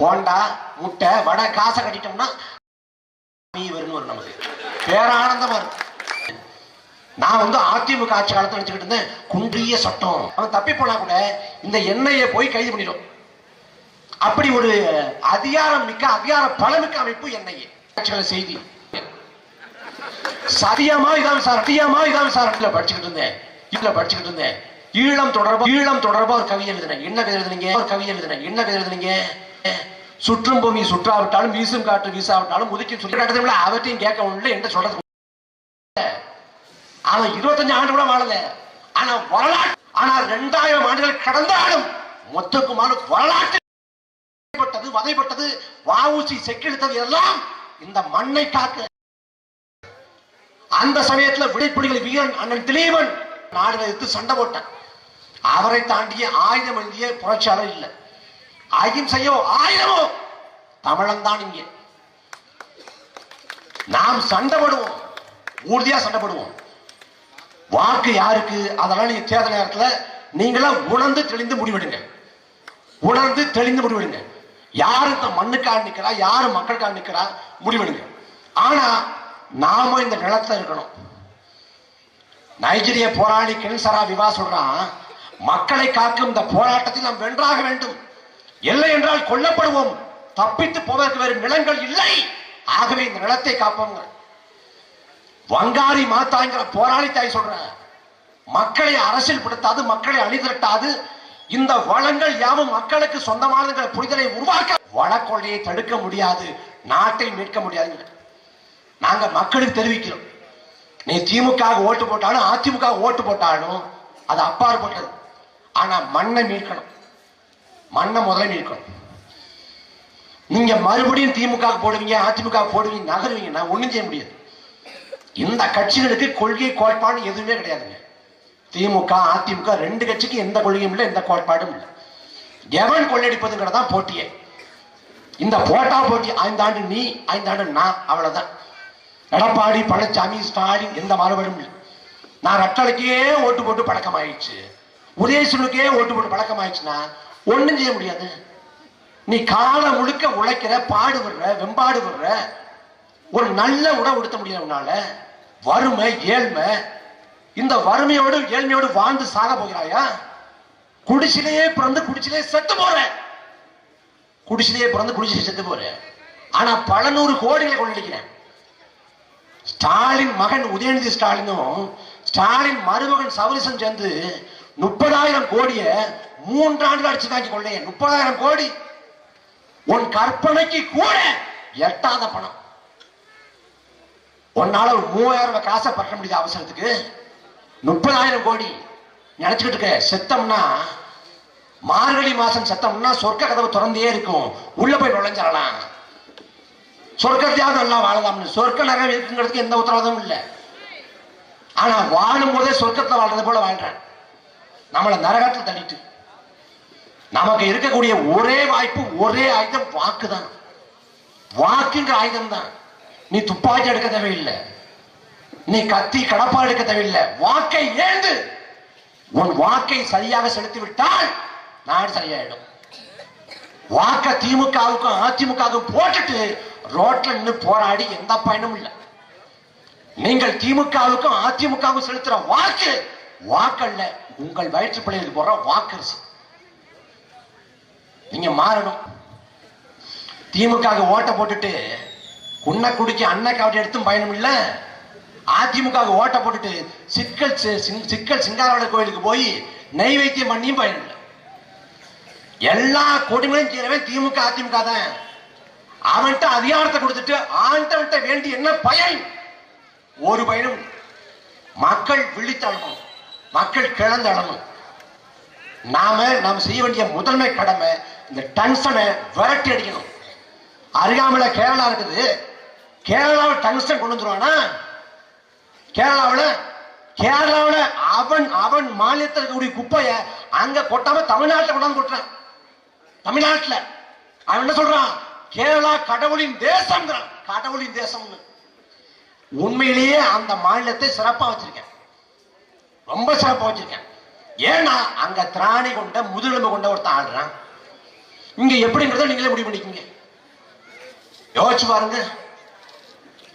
போண்டா முட்டை வடை காசை கட்டிட்டோம்னா நீ வரும்னு வரும் நமக்கு பேரானந்தமா இருக்கும் நான் வந்து அதிமுக ஆட்சி காலத்தை நினைச்சுக்கிட்டு இருந்தேன் குன்றிய சட்டம். அவன் தப்பி போனா கூட இந்த எண்ணெயை போய் கைது பண்ணிடும். அப்படி ஒரு அதிகாரம் மிக்க அதிகார பலமிக்க அமைப்பு என்ஐஏ செய்தி. சதியமா இதான் சார் சதியமா இதான் சார். இதுல படிச்சுக்கிட்டு இருந்தேன். இதுல படிச்சுக்கிட்டு இருந்தேன். ஈழம் தொடர்பா ஈழம் தொடர்பா ஒரு கவி எழுதுனேன். என்ன கவி எழுதுனீங்க? ஒரு கவி எழுதுனேன். என்ன கவி எழுதுனீங்க? சுற்றும் பூமி சுற்றாவிட்டாலும் வீசும் காற்று வீசாவிட்டாலும் முதுக்கி சுற்றி காட்டுறதுல அவற்றையும் கேட்க முடியல என்ன சொல்றது அவன் இருபத்தஞ்சு ஆண்டு கூட வாழல. ஆனா வரலாற்று ஆனா ரெண்டாயிரம் ஆண்டுகள் கடந்தாலும் மொத்தக்குமான வரலாற்று வதைப்பட்டது வதைப்பட்டது வாவூசி செக்கெடுத்தது எல்லாம் இந்த மண்ணை காக்க. அந்த சமயத்துல விடைப்புலிகள் வீரன் அண்ணன் திலீபன் நாடுகளை எடுத்து சண்டை போட்டான். அவரை தாண்டிய ஆயுதம் எழுதிய புரட்சியாளர் இல்லை. அகிம்சையோ ஆயிரமோ? தமிழன் தான் இங்கே. நாம் சண்டைப்படுவோம் உறுதியா சண்டைப்படுவோம் வாக்கு யாருக்கு? அதெல்லாம் நீங்க தேர்தல் நேரத்தில் நீங்களா உணர்ந்து தெளிந்து முடிவெடுங்க. உணர்ந்து தெளிந்து முடிவெடுங்க. யாரு இந்த மண்ணுக்காக நிற்கிறா யாரு மக்களுக்காக நிற்கிறா முடிவெடுங்க. ஆனா நாம இந்த நிலத்தை இருக்கணும். நைஜீரிய போராளி கென்சரா விவா சொல்றான் மக்களை காக்கும் இந்த போராட்டத்தில் நாம் வென்றாக வேண்டும். இல்லை என்றால் கொல்லப்படுவோம். தப்பித்து போவதற்கு வேறு நிலங்கள் இல்லை. ஆகவே இந்த நிலத்தை காப்போம் வங்காரி மாத்தாங்கிற போராளி தாய் சொல்ற மக்களை அரசியல் படுத்தாது மக்களை அணிதிரட்டாது இந்த வளங்கள் யாவும் மக்களுக்கு சொந்தமானதுங்கிற புரிதலை உருவாக்க வளக்கொள்ளையை தடுக்க முடியாது நாட்டை மீட்க முடியாது நாங்க மக்களுக்கு தெரிவிக்கிறோம். நீ திமுக ஓட்டு போட்டாலும் அதிமுக ஓட்டு போட்டாலும் அது அப்பாற்பட்டது. ஆனா மண்ணை மீட்கணும். மண்ணை முதல்ல மீட்கணும் நீங்க மறுபடியும் திமுக போடுவீங்க அதிமுக போடுவீங்க நகருவீங்க நான் ஒண்ணும் செய்ய முடியாது. இந்த கட்சிகளுக்கு கொள்கை கோட்பாடு எதுவுமே கிடையாதுங்க. திமுக அதிமுக ரெண்டு கட்சிக்கு எந்த கொள்கையும் இல்லை எந்த கோட்பாடும் இல்லை. எவன் கொள்ளடிப்பதுங்கிறதான் போட்டியே. இந்த போட்டா போட்டி ஐந்தாண்டு நீ ஐந்தாண்டு நான் அவ்வளவுதான். எடப்பாடி பழனிசாமி ஸ்டாலின் எந்த மாறுபாடும் இல்லை. நான் ரட்டளைக்கே ஓட்டு போட்டு பழக்கம் ஆயிடுச்சு உதயசூனுக்கே ஓட்டு போட்டு பழக்கம் ஆயிடுச்சுன்னா ஒன்றும் செய்ய முடியாது. நீ காலம் முழுக்க உழைக்கிற பாடு விடுற வெம்பாடு விடுற ஒரு நல்ல உணவு உடுத்த முடியல உன்னால. வறுமை ஏழ்மை. இந்த வறுமையோடு ஏழ்மையோடு வாழ்ந்து சாக போகிறாயா? குடிசிலேயே பிறந்து குடிசிலேயே செத்து போற. குடிசிலேயே பிறந்து குடிசிலே செத்து போற. ஆனா பல நூறு கோடிகளை கொண்டிருக்கிறேன் ஸ்டாலின் மகன் உதயநிதி ஸ்டாலினும் ஸ்டாலின் மருமகன் சவரிசன் சேர்ந்து முப்பதாயிரம் கோடிய மூன்றாண்டு அடிச்சு காய்ச்சி கொள்ளைய. முப்பதாயிரம் கோடி. உன் கற்பனைக்கு கூட எட்டாத பணம். உன்னால ஒரு மூவாயிரம் காசை பற்ற முடியாத அவசரத்துக்கு முப்பதாயிரம் கோடி. நினைச்சுக்கிட்டு இருக்க செத்தம்னா மார்கழி மாசம் செத்தம்னா சொர்க்க கதவு திறந்தே இருக்கும். உள்ள போய் நுழைஞ்சிடலாம். சொர்க்கத்தையாவது எல்லாம் வாழலாம்னு. சொர்க்க நகரம் இருக்குங்கிறதுக்கு எந்த உத்தரவாதமும் இல்லை. ஆனா வாழும் போதே சொர்க்கத்தை வாழ்றது போல வாழ்றேன். நம்மளை நரகத்தில் தள்ளிட்டு. நமக்கு இருக்கக்கூடிய ஒரே வாய்ப்பு ஒரே ஆயுதம் வாக்கு தான் வாக்குங்கிற ஆயுதம் தான் நீ துப்பாக்கி எடுக்க தேவையில்லை. நீ கத்தி கடப்பா எடுக்க தேவையில்லை. வாக்கை ஏந்து உன் வாக்கை சரியாக செலுத்தி விட்டால் நாடு சரியாயிடும். வாக்க திமுகவுக்கும் அதிமுகவுக்கும் போட்டுட்டு ரோட்ல நின்று போராடி எந்த பயனும் இல்லை. நீங்கள் திமுகவுக்கும் அதிமுகவுக்கும் செலுத்துற வாக்கு வாக்கல்ல உங்கள் வயிற்று பிள்ளைகளுக்கு போற வாக்கர்ஸ் நீங்க மாறணும். திமுக ஓட்டை போட்டுட்டு உன்னை குடிக்க அன்னை காவட்டி எடுத்தும் பயணம் இல்ல. அதிமுக ஓட்டை போட்டுட்டு சிக்கல் சிக்கல் சிங்காரவள கோயிலுக்கு போய் நைவேத்தியம் பண்ணியும் பயணம் எல்லா கொடுமையும் செய்யறவன் திமுக அதிமுக தான். அவன்கிட்ட அதிகாரத்தை கொடுத்துட்டு ஆண்டவன்கிட்ட வேண்டி என்ன பயன்? ஒரு பயனும் மக்கள் விழித்தளணும் மக்கள் கிளந்தளணும் நாம நாம் செய்ய வேண்டிய முதன்மை கடமை இந்த டங்ஸ்டனை விரட்டி அடிக்கணும். அருகாமல கேரளா இருக்குது. கேரளாவில் டங்ஸ்டன் கொண்டு வந்துருவானா? கேரளாவில் கேரளாவில் அவன் அவன் மாநிலத்தில் இருக்கக்கூடிய குப்பையை அங்க கொட்டாம தமிழ்நாட்டில் கொண்டாந்து கொட்டுறான். தமிழ்நாட்டில். அவன் என்ன சொல்றான்? கேரளா கடவுளின் தேசம்ங்கிறான். கடவுளின் தேசம்னு. உண்மையிலேயே அந்த மாநிலத்தை சிறப்பாக வச்சிருக்கேன். ரொம்ப சிறப்பாக வச்சிருக்கேன். ஏன்னா அங்க திராணி கொண்ட முதுகெலும்பு கொண்ட ஒருத்தன் ஆடுறான் இங்க எப்படிங்கிறத நீங்களே முடிவு பண்ணிக்கங்க. யோசிச்சு பாருங்க.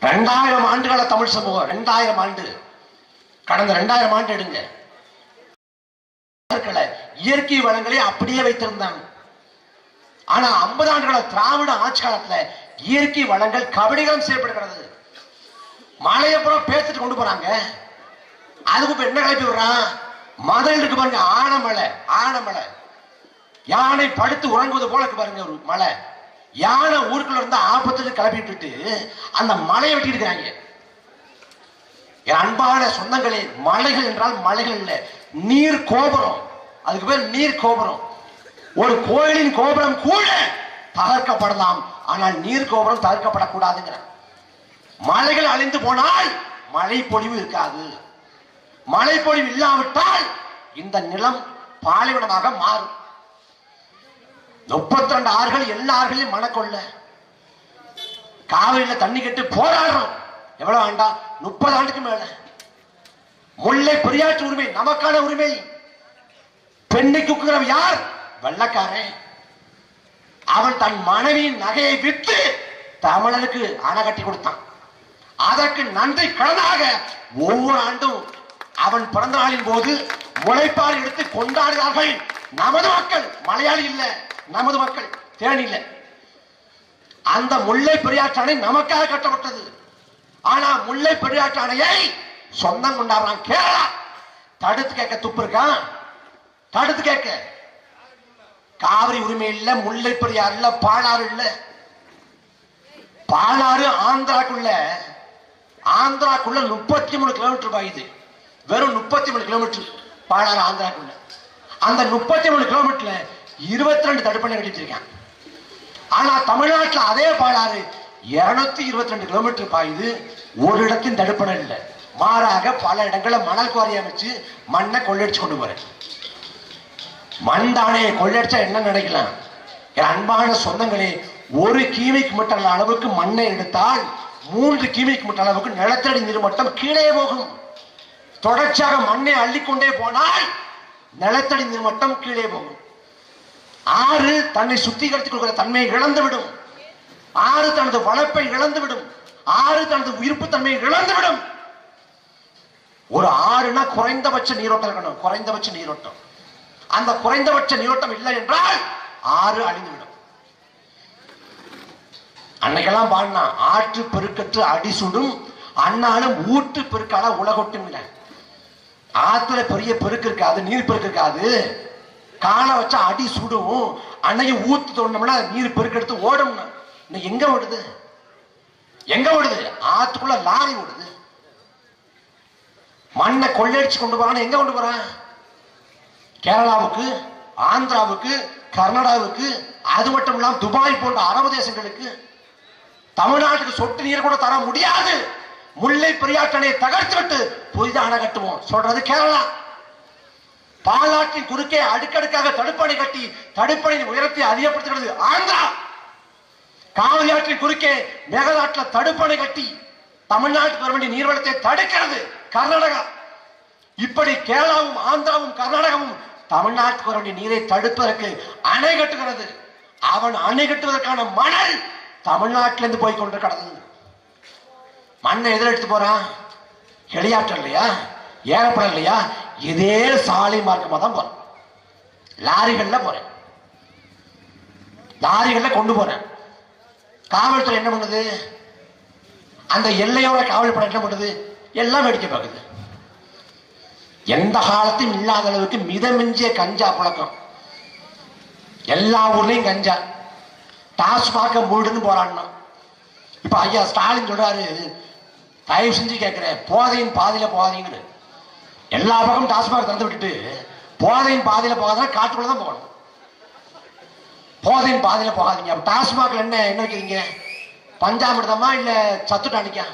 ரெண்டாயிரம் ஆண்டுகள தமிழ் சமூகம் ரெண்டாயிரம் ஆண்டு. கடந்த ரெண்டாயிரம் ஆண்டு எடுங்க. இயற்கை வளங்களை அப்படியே வைத்திருந்தாங்க ஆனா ஐம்பது ஆண்டுகள திராவிட ஆட்சி காலத்துல இயற்கை வளங்கள் கபடிகளும் செயல்படுகிறது. மலையப்புறம் பேசிட்டு கொண்டு போறாங்க. அதுக்கு இப்ப என்ன கிளப்பி விடுறான்? மதல் இருக்கு பாருங்க ஆனமலை ஆனமலை. யானை படுத்து உறங்குவது போல இருக்கு பாருங்க ஒரு மலை. யானை ஊருக்குள்ள இருந்து ஆபத்துக்கு கிளப்பிட்டு அந்த மலையை வெட்டி இருக்கிறாங்க. என் அன்பான சொந்தங்களே மலைகள் என்றால் மலைகள் இல்லை நீர் கோபுரம். அதுக்கு பேர் நீர் கோபுரம். ஒரு கோயிலின் கோபுரம் கூட தகர்க்கப்படலாம். ஆனால் நீர் கோபுரம் தகர்க்கப்படக்கூடாதுங்கிற. மலைகள் அழிந்து போனால் மழை பொழிவு இருக்காது. மழை பொழிவு இல்லாவிட்டால் இந்த நிலம் பாலைவனமாக மாறும். முப்பத்தி ரெண்டு ஆறுகள் எல்லா ஆறுகளையும் மணக்கொள்ள காவிரியில தண்ணி கட்டு போராடுறோம். எவ்வளவு ஆண்டா? முப்பது ஆண்டுக்கு மேல. முல்லை பெரியாற்று உரிமை நமக்கான உரிமை. பெண்ணை குக்குறவன் யார்? வெள்ளக்காரன். அவன் தன் மனைவியின் நகையை விற்று தமிழனுக்கு அணை கட்டி கொடுத்தான். அதற்கு நன்றி கடனாக ஒவ்வொரு ஆண்டும் அவன் பிறந்த நாளின் போது முளைப்பால் எடுத்து கொண்டாடுகிறார்கள். நமது மக்கள் மலையாளி இல்ல நமது மக்கள் தேனி இல்ல. அந்த முல்லை பெரியாற்றாணை நமக்காக கட்டப்பட்டது. ஆனா முல்லை பெரியாற்றாணையை சொந்தம் கொண்டாடுறான் கேரளா. தடுத்து கேட்க துப்பு இருக்கான் தடுத்து கேட்க. காவிரி உரிமை இல்ல முல்லை பெரியாறு இல்ல பாலாறு இல்ல. பாலாறு ஆந்திராக்குள்ள ஆந்திராக்குள்ள முப்பத்தி மூணு கிலோமீட்டர் பாயுது. வெறும் முப்பத்தி மூணு கிலோமீட்டர் பாலாறு ஆந்திராக்குள்ள. அந்த முப்பத்தி மூணு கிலோமீட்டர்ல இருபத்தி ரெண்டு தடுப்பணை கட்டிட்டு இருக்கான் ஆனா தமிழ்நாட்டில் அதே பாலாறு இருநூத்தி இருபத்தி ரெண்டு கிலோமீட்டர் பாயுது. ஒரு இடத்தின் தடுப்பணை இல்லை. மாறாக பல இடங்களை மணல் குவாரி அமைச்சு மண்ணை கொள்ளடிச்சு கொண்டு போறேன் மண் தானையை கொள்ளடிச்சா என்ன நினைக்கலாம்? என் அன்பான சொந்தங்களே ஒரு கியூபிக் மீட்டர் அளவுக்கு மண்ணை எடுத்தால் மூன்று கியூபிக் மீட்டர் அளவுக்கு நிலத்தடி நீர்மட்டம் கீழே போகும். தொடர்ச்சியாக மண்ணை அள்ளிக்கொண்டே போனால் நிலத்தடி நீர் மட்டம் கீழே போகும். ஆறு தன்னை சுத்திகரித்துக் கொள்கிற தன்மையை இழந்துவிடும். ஆறு தனது வளர்ப்பை இழந்துவிடும். ஆறு தனது உயிர்ப்பு தன்மையை இழந்துவிடும். ஒரு ஆறுனா குறைந்தபட்ச நீரோட்டம் இருக்கணும். குறைந்தபட்ச நீரோட்டம். அந்த குறைந்தபட்ச நீரோட்டம் இல்லை என்றால் ஆறு அழிந்துவிடும். அன்னைக்கெல்லாம் பாடினா ஆற்று பெருக்கற்று அடி சுடும். அண்ணாலும் ஊற்று பெருக்கால உலகொட்டும் ஆத்துல பெரிய பெருக்கு இருக்காது நீர் பெருக்கு இருக்காது காலை வச்சா அடி சுடும். அன்னைக்கு ஊத்து தோணும்னா நீர் பெருக்கெடுத்து ஓடும் இன்னைக்கு எங்க ஓடுது? எங்க ஓடுது? ஆத்துக்குள்ள லாரி ஓடுது. மண்ணை கொள்ளையடிச்சு கொண்டு போறான்னு எங்க கொண்டு போறான்? கேரளாவுக்கு ஆந்திராவுக்கு கர்நாடகாவுக்கு அது மட்டும் இல்லாமல் துபாய் போன்ற அரபு தேசங்களுக்கு. தமிழ்நாட்டுக்கு சொட்டு நீர் கூட தர முடியாது. முல்லை பெரியாற்றணையை தகர்த்து விட்டு புதிதாக அணை கட்டுவோம். சொல்றது கேரளா. பாலாற்றின் குறுக்கே அடுக்கடுக்காக தடுப்பணை கட்டி தடுப்பணையின் உயரத்தை அதிகப்படுத்துகிறது ஆந்திரா. காவிரி ஆற்றின் குறுக்கே மேகதாட்டில் தடுப்பணை கட்டி தமிழ்நாட்டுக்கு வர வேண்டிய நீர்வளத்தை தடுக்கிறது கர்நாடகா. இப்படி கேரளாவும் ஆந்திராவும் கர்நாடகாவும் தமிழ்நாட்டுக்கு வர வேண்டிய நீரை தடுப்பதற்கு அணை கட்டுகிறது. அவன் அணை கட்டுவதற்கான மணல் தமிழ்நாட்டிலிருந்து போய் கொண்டு கிடந்தது. மண்ணை எதில் எடுத்து போறான் ஹெலிகாப்டர் இல்லையா? ஏகப்படம் இல்லையா? இதே சாலை மார்க்கமாக தான் போறேன். லாரிகளில் போறேன். லாரிகளில் கொண்டு போறேன். காவல்துறை என்ன பண்ணுது? அந்த எல்லையோட காவல் படம் என்ன பண்ணுது? எல்லாம் வேடிக்கை பார்க்குது. எந்த காலத்தையும் இல்லாத அளவுக்கு மிதமிஞ்சிய கஞ்சா புழக்கம். எல்லா ஊர்லேயும் கஞ்சா. டாஸ்மாக மூடுன்னு போராடணும் இப்போ ஐயா ஸ்டாலின் சொல்றாரு தயவு செஞ்சு கேட்குறேன் போதையின் பாதையில போகாதீங்கன்னு. எல்லா பக்கமும் டாஸ்மாக் திறந்து விட்டுட்டு போதையின் பாதையில போகாதான் காட்டுக்குள்ள தான் போகணும். போதையின் பாதையில போகாதீங்க. அப்ப டாஸ்மாக்ல என்ன என்ன வைக்கிறீங்க? பஞ்சாமிர்தமா இல்ல சத்து டானிக்கா?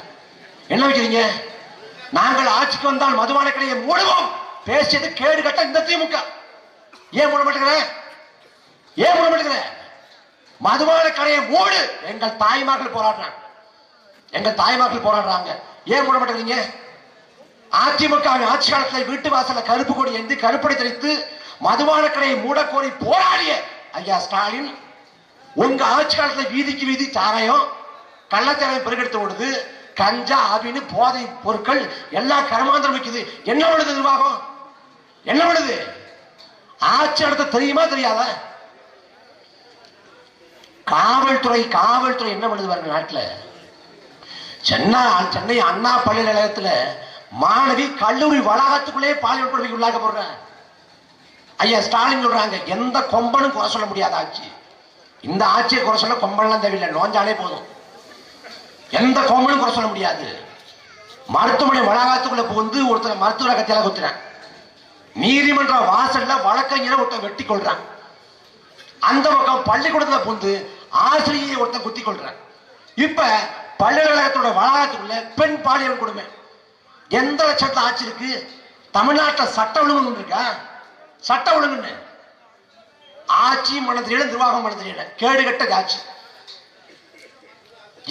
என்ன வைக்கிறீங்க? நாங்கள் ஆட்சிக்கு வந்தால் மதுபான கடையை மூடுவோம். பேசியது கேடு கட்ட இந்த திமுக. ஏன் மூட மாட்டேங்கிற? ஏன் மூட மாட்டேங்கிற? மதுபான கடையை மூடு. எங்கள் தாய்மார்கள் போராடுறாங்க. எங்க தாய்மார்கள் போராடுறாங்க. ஏன் மூட மாட்டேங்கிறீங்க அதிமுக ஆட்சி காலத்தில் வீட்டு வாசல கருப்பு கொடி ஏந்தி கருப்படை தெரித்து மதுபான கடையை மூடக்கோரி போராடிய ஐயா ஸ்டாலின் உங்க ஆட்சி காலத்துல வீதிக்கு வீதி சாராயம் கள்ளச்சாராயம் பெருகெடுத்து ஓடுது கஞ்சா அபின்னு போதை பொருட்கள் எல்லா கரமாந்திரம் வைக்குது. என்ன பண்ணுது நிர்வாகம்? என்ன பண்ணுது? ஆட்சி நடத்த தெரியுமா தெரியாதா? காவல்துறை காவல்துறை என்ன பண்ணுது பாருங்க நாட்டுல? சென்னை சென்னை அண்ணா பல்கலைக்கழகத்துல மாணவி கல்லூரி வளாகத்துக்குள்ளே பாலியல் கொடுமைக்கு உள்ளாக்க போடுறேன் ஐயா ஸ்டாலின் சொல்றாங்க எந்த கொம்பனும் குறை சொல்ல முடியாத ஆட்சி. இந்த ஆட்சியை குறை சொல்ல கொம்பன்லாம் தேவையில்லை நோஞ்சாலே போதும். எந்த கொம்பனும் குறை சொல்ல முடியாது. மருத்துவமனை வளாகத்துக்குள்ள புகுந்து ஒருத்தர் மருத்துவரை கத்தியால குத்துறேன். நீதிமன்ற வாசல்ல வழக்கறிஞரை ஒருத்தன் வெட்டி கொள்றான் அந்த பக்கம் பள்ளிக்கூடத்துல புகுந்து ஆசிரியை ஒருத்தன் குத்தி கொள்றான் இப்ப பல்கலைக்கழகத்தோட வளாகத்துக்குள்ள பெண் பாலியல் கொடுமை. எந்த சட்ட ஆட்சி இருக்கு? தமிழ்நாட்டில் சட்ட ஒழுங்கு இருக்கா? சட்ட ஒழுங்குன்னு. ஆட்சி மன தெரியல நிர்வாகம் மன கேடு கட்ட ஆட்சி.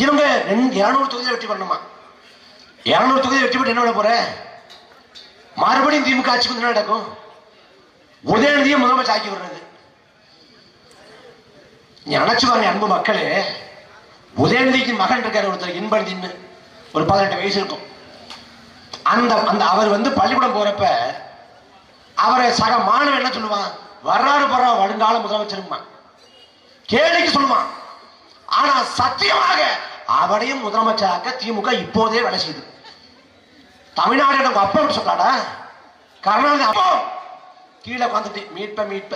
இவங்க ரெண்டு இருநூறு தொகுதியை வெற்றி பண்ணணுமா இருநூறு தொகுதியை வெற்றி பண்ணி என்ன பண்ண போற? மறுபடியும் திமுக ஆட்சிக்கு வந்து என்ன நடக்கும்? உதயநிதியை முதலமைச்சர் ஆக்கி விடுறது. நீ நினைச்சு பாருங்க அன்பு மக்களே. உதயநிதிக்கு மகன் இருக்கார் ஒருத்தர் இன்பநிதின்னு ஒரு பதினெட்டு வயசு இருக்கும். அந்த அந்த அவர் வந்து பள்ளிக்கூடம் போறப்ப அவரை சக மாணவன் என்ன சொல்லுவான்? வர்றாரு போறா வருங்கால முதலமைச்சருமா கேளிக்கு சொல்லுவான். ஆனா சத்தியமாக அவரையும் முதலமைச்சராக திமுக இப்போதே வேலை செய்யுது. தமிழ்நாடு எனக்கு அப்பா சொல்றாடா கருணாநிதி அப்போ கீழே உட்காந்துட்டு மீட்ப மீட்ப.